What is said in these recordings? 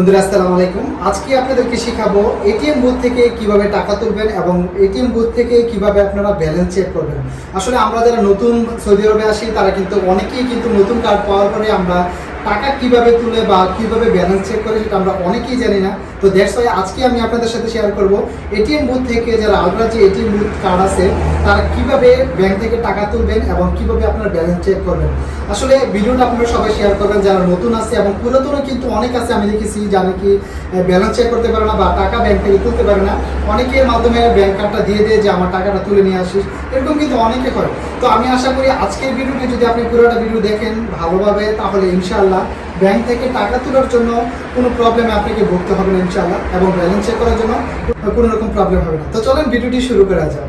বন্ধুরা, আসসালামু আলাইকুম। আজকে আপনাদেরকে শেখাবো এটিএম বুথ থেকে কীভাবে টাকা তুলবেন এবং এটিএম বুথ থেকে কীভাবে আপনারা ব্যালেন্স চেক করবেন। আসলে আমরা যারা নতুন সৌদি আরবে আসি, তারা কিন্তু অনেকেই কিন্তু নতুন কার্ড পাওয়ার পরে আমরা টাকা কীভাবে তুলে বা কীভাবে ব্যালেন্স চেক করে সেটা আমরা অনেকেই জানি না। তো দ্যাটস ওয়াই আজকে আমি আপনাদের সাথে শেয়ার করব। এটিএম বুথ থেকে যারা আলট্রা যে এটিএম বুথ কার্ড আছে, তারা কীভাবে ব্যাংক থেকে টাকা তুলবেন এবং কীভাবে আপনার ব্যালেন্স চেক করবেন। আসলে ভিডিওটা আপনারা সবাই শেয়ার করবেন, যারা নতুন আছে এবং পুরাতনও কিন্তু অনেক আছে আমি দেখেছি, যারা কি ব্যালেন্স চেক করতে পারে না বা টাকা ব্যাংক থেকে তুলতে পারে না, অনেকের মাধ্যমে ব্যাংক কার্ডটা দিয়ে দিয়ে যে, আমার টাকাটা তুলে নিয়ে আসিস। এরকম কিন্তু অনেকে করে। তো আমি আশা করি আজকের ভিডিওটি যদি আপনি পুরোটা ভিডিও দেখেন ভালোভাবে, তাহলে ইনশাআল্লাহ ব্যাংক থেকে টাকা তোলার জন্য কোনো প্রবলেমে আপনাকে ভুগতে হবে না ইনশাআল্লাহ এবং ব্যালেন্স চেক করার জন্য কোনো রকম প্রবলেম হবে না। তো চলেন ভিডিওটি শুরু করা যাক।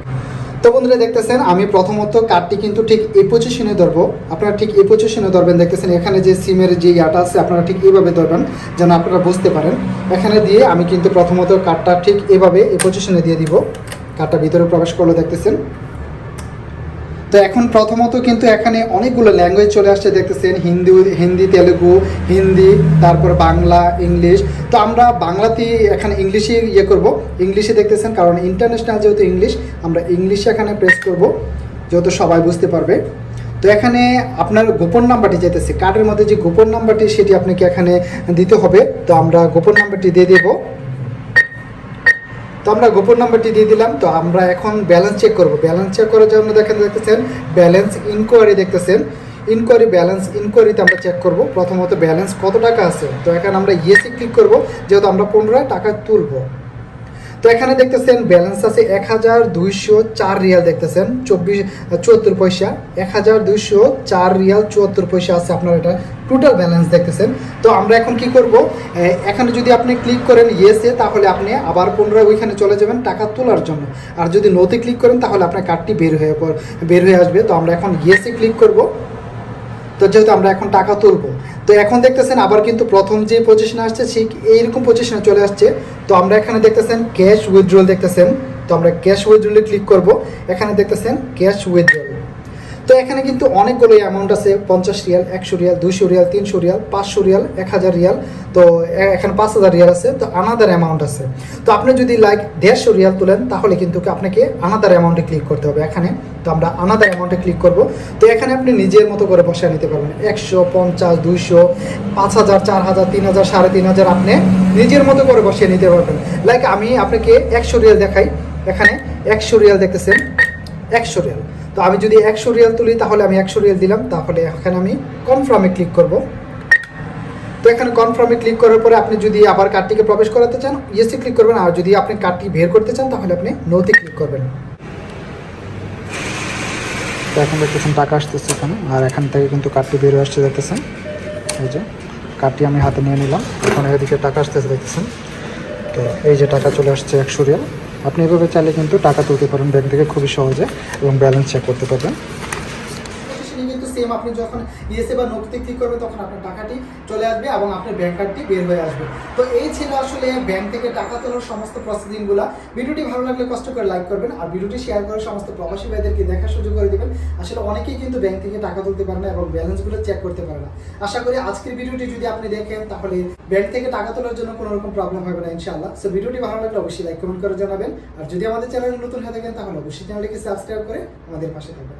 তো বন্ধুরা দেখতেছেন, আমি প্রথমত কার্ডটি কিন্তু ঠিক এই পজিশনে ধরবো। আপনারা ঠিক এই পজিশনে ধরবেন, দেখতেছেন এখানে যে সিমের যে ইয়াটা আছে, আপনারা ঠিক এইভাবে ধরবেন যেন আপনারা বুঝতে পারেন। এখানে দিয়ে আমি কিন্তু প্রথমত কার্ডটা ঠিক এভাবে এই পজিশনে দিয়ে দিব। কার্ডটা ভিতরে প্রবেশ করল, দেখতেছেন। তো এখন প্রথমত কিন্তু এখানে অনেকগুলো ল্যাঙ্গুয়েজ চলে আসছে, দেখতেছেন হিন্দি হিন্দি, তেলেগু, হিন্দি, তারপর বাংলা, ইংলিশ। তো আমরা বাংলাতে এখানে ইংলিশে ইয়ে করব। ইংলিশে দেখতেছেন, কারণ ইন্টারন্যাশনাল যেহেতু ইংলিশ, আমরা ইংলিশে এখানে প্রেস করব যেহেতু সবাই বুঝতে পারবে। তো এখানে আপনার গোপন নাম্বারটি যেতেছে কার্ডের মধ্যে যে গোপন নাম্বারটি, সেটি আপনাকে এখানে দিতে হবে। তো আমরা গোপন নাম্বারটি দিয়ে দেবো। তো আমরা গোপন নাম্বারটি দিয়ে দিলাম। তো আমরা এখন ব্যালেন্স চেক করব। ব্যালেন্স চেক করার জন্য দেখেন, দেখতেছেন ব্যালেন্স ইনকোয়ারি দেখতেছেন। ইনকোয়ারি ব্যালেন্স ইনকোয়ারিতে আমরা চেক করব। প্রথমত ব্যালেন্স কত টাকা আছে? তো এখন আমরা ইয়েসে ক্লিক করব। যেহেতু আমরা পনেরো টাকা তুলব। তো এখানে দেখতেছেন ব্যালেন্স আছে এক হাজার দুইশো চার রিয়াল দেখতেছেন, চব্বিশ চুয়াত্তর পয়সা। এক হাজার দুইশো চার রিয়াল চুয়াত্তর পয়সা আছে আপনার এটা টোটাল ব্যালেন্স দেখতেছেন। তো আমরা এখন কি করব? এখানে যদি আপনি ক্লিক করেন ইয়েসে তাহলে আপনি আবার পুনরায় ওইখানে চলে যাবেন টাকা তোলার জন্য। আর যদি নোতে ক্লিক করেন, তাহলে আপনার কার্ডটি বের হয়ে বের হয়ে আসবে। তো আমরা এখন ইয়েসে ক্লিক করব। তো যেহেতু আমরা এখন টাকা তুলবো। তো এখন দেখতেছেন আবার কিন্তু প্রথম যে পজিশনে আসছে ঠিক এইরকম পজিশনে চলে আসছে। তো আমরা এখানে দেখতেছেন ক্যাশ উইথড্রল দেখতেছেন। তো আমরা ক্যাশ উইথড্রলে ক্লিক করব। এখানে দেখতেছেন ক্যাশ উইথড্রল তো এখানে কিন্তু অনেকগুলো অ্যামাউন্ট আছে, পঞ্চাশ রিয়াল, একশো রিয়াল দুশো রিয়াল, তিনশো রিয়াল, পাঁচশো রিয়াল, এক হাজার রিয়াল, তো এখানে পাঁচ হাজার রিয়াল আছে, তো আনাদার অ্যামাউন্ট আছে। তো আপনি যদি লাইক দেড়শো রিয়াল তোলেন, তাহলে কিন্তু আপনাকে আনাদার অ্যামাউন্টে ক্লিক করতে হবে এখানে। তো আমরা আনাদার অ্যামাউন্টে ক্লিক করব। তো এখানে আপনি নিজের মতো করে বসে নিতে পারবেন। একশো, পঞ্চাশ, দুইশো, পাঁচ হাজার, চার হাজার, তিন হাজার, সাড়ে তিন হাজার আপনি নিজের মতো করে বসিয়ে নিতে পারবেন। লাইক আমি আপনাকে একশো রিয়াল দেখাই। এখানে একশো রিয়াল দেখতেছেন। একশো রিয়াল। তো আমি যদি একশো রিয়াল তুলি, তাহলে আমি একশো রিয়াল দিলাম। তাহলে এখানে আমি কনফার্মে ক্লিক করব। তো এখানে কনফার্মে ক্লিক করার পরে আপনি যদি আবার কার্ডটিকে প্রবেশ করাতে চান ইয়েসে ক্লিক করবেন। আর যদি আপনি কার্ডটি বের করতে চান, তাহলে আপনি নোতে ক্লিক করবেন। তো এখন দেখতেছেন টাকা আসতেছে এখানে। আর এখান থেকে কিন্তু কার্ডটি বের আসছে, দেখতেছেন? এই যে কার্ডটি আমি হাতে নিয়ে নিলাম। এখন এদিকে টাকা আসতেছে, দেখতেছেন? তো এই যে টাকা চলে আসছে একশো রিয়াল। আপনি এভাবে চাইলে কিন্তু টাকা তুলতে পারেন ব্যাংক থেকে খুবই সহজে, এবং ব্যালেন্স চেক করতে পারবেন। সেম আপনি যখন ইয়েসে বা নোটতে ক্লিক করবেন, তখন আপনার টাকাটি চলে আসবে এবং আপনার ব্যাংক কার্ডটি বের হয়ে আসবে। তো এই ছিল আসলে ব্যাংক থেকে টাকা তোলার সমস্ত প্রসেসিংগুলো ভিডিওটি ভালো লাগলে কষ্ট করে লাইক করবেন আর ভিডিওটি শেয়ার করে সমস্ত প্রবাসী ভাইদেরকে দেখার সুযোগ করে দেবেন। আসলে অনেকেই কিন্তু ব্যাংক থেকে টাকা তুলতে পারে না এবং ব্যালেন্সগুলো চেক করতে পারে না। আশা করি আজকের ভিডিওটি যদি আপনি দেখেন, তাহলে ব্যাংক থেকে টাকা তোলার জন্য কোনো রকম প্রবলেম হবে না, ইনশাআল্লাহ। সো ভিডিওটি ভালো লাগলে অবশ্যই লাইক কমেন্ট করে জানাবেন। আর যদি আমাদের চ্যানেল নতুন হয়ে থাকেন, তাহলে অবশ্যই চ্যানেলটিকে সাবস্ক্রাইব করে আমাদের পাশে থাকবেন।